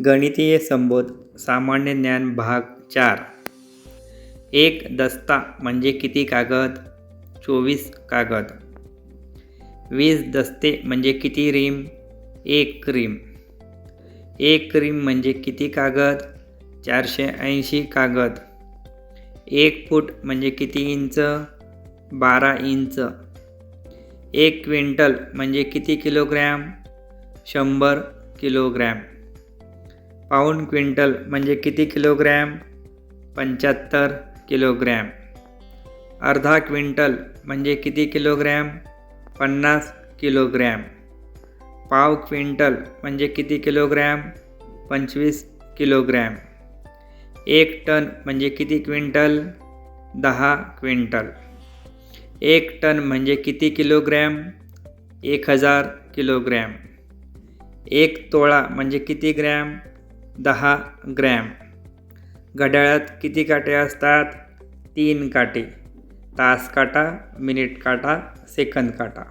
गणितीय संबोध सामान्य ज्ञान भाग चार. एक दस्ता म्हणजे किती कागद? चोवीस कागद. वीस दस्ते म्हणजे किती रिम? एक रीम. एक रीम म्हणजे किती कागद? चारशे ऐंशी कागद. एक फूट म्हणजे किती इंच? बारा इंच. एक क्विंटल म्हणजे किती किलोग्रॅम? शंभर किलोग्रॅम. पाऊण क्विंटल म्हणजे किती किलोग्रॅम? पंच्याहत्तर किलोग्रॅम. अर्धा क्विंटल म्हणजे किती किलोग्रॅम? पन्नास किलोग्रॅम. पाव क्विंटल म्हणजे किती किलोग्रॅम? पंचवीस किलोग्रॅम. एक टन म्हणजे किती क्विंटल? दहा क्विंटल. एक टन म्हणजे किती किलोग्रॅम? एक हजार किलोग्रॅम. एक तोळा म्हणजे किती ग्रॅम? दहा ग्रॅम. घड्याळात किती काटे असतात? तीन काटे. तास काटा मिनिट काटा सेकंद काटा.